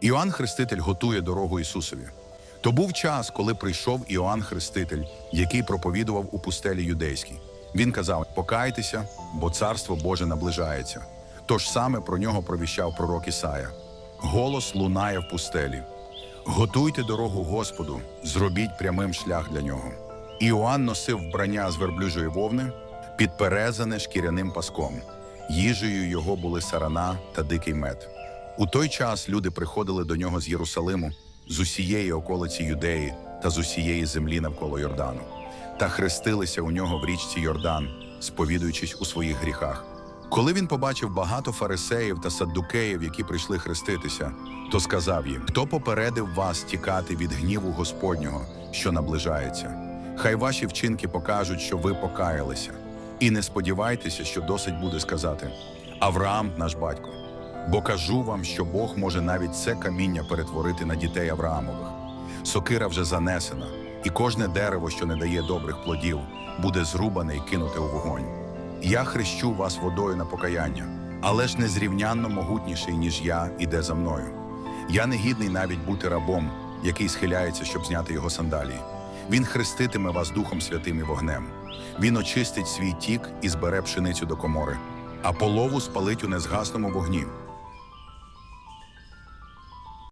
Іоанн Хреститель готує дорогу Ісусові. То був час, коли прийшов Іоанн Хреститель, який проповідував у пустелі юдейській. Він казав: Покайтеся, бо царство Боже наближається. Тож саме про нього провіщав пророк Ісая. Голос лунає в пустелі. Готуйте дорогу Господу, зробіть прямим шлях для нього. Іоанн носив вбрання з верблюжої вовни, підперезане шкіряним паском. Їжею його були сарана та дикий мед. У той час люди приходили до нього з Єрусалиму, з усієї околиці Юдеї та з усієї землі навколо Йордану, та хрестилися у нього в річці Йордан, сповідуючись у своїх гріхах. Коли він побачив багато фарисеїв та саддукеїв, які прийшли хреститися, то сказав їм: Хто попередив вас тікати від гніву Господнього, що наближається? Хай ваші вчинки покажуть, що ви покаялися, і не сподівайтеся, що досить буде сказати Авраам, наш батько. Бо кажу вам, що Бог може навіть це каміння перетворити на дітей Авраамових. Сокира вже занесена, і кожне дерево, що не дає добрих плодів, буде зрубане і кинуте у вогонь. Я хрещу вас водою на покаяння, але ж незрівнянно могутніший, ніж я, іде за мною. Я не гідний навіть бути рабом, який схиляється, щоб зняти його сандалії. Він хреститиме вас Духом Святим і вогнем. Він очистить свій тік і збере пшеницю до комори, а полову спалить у незгасному вогні.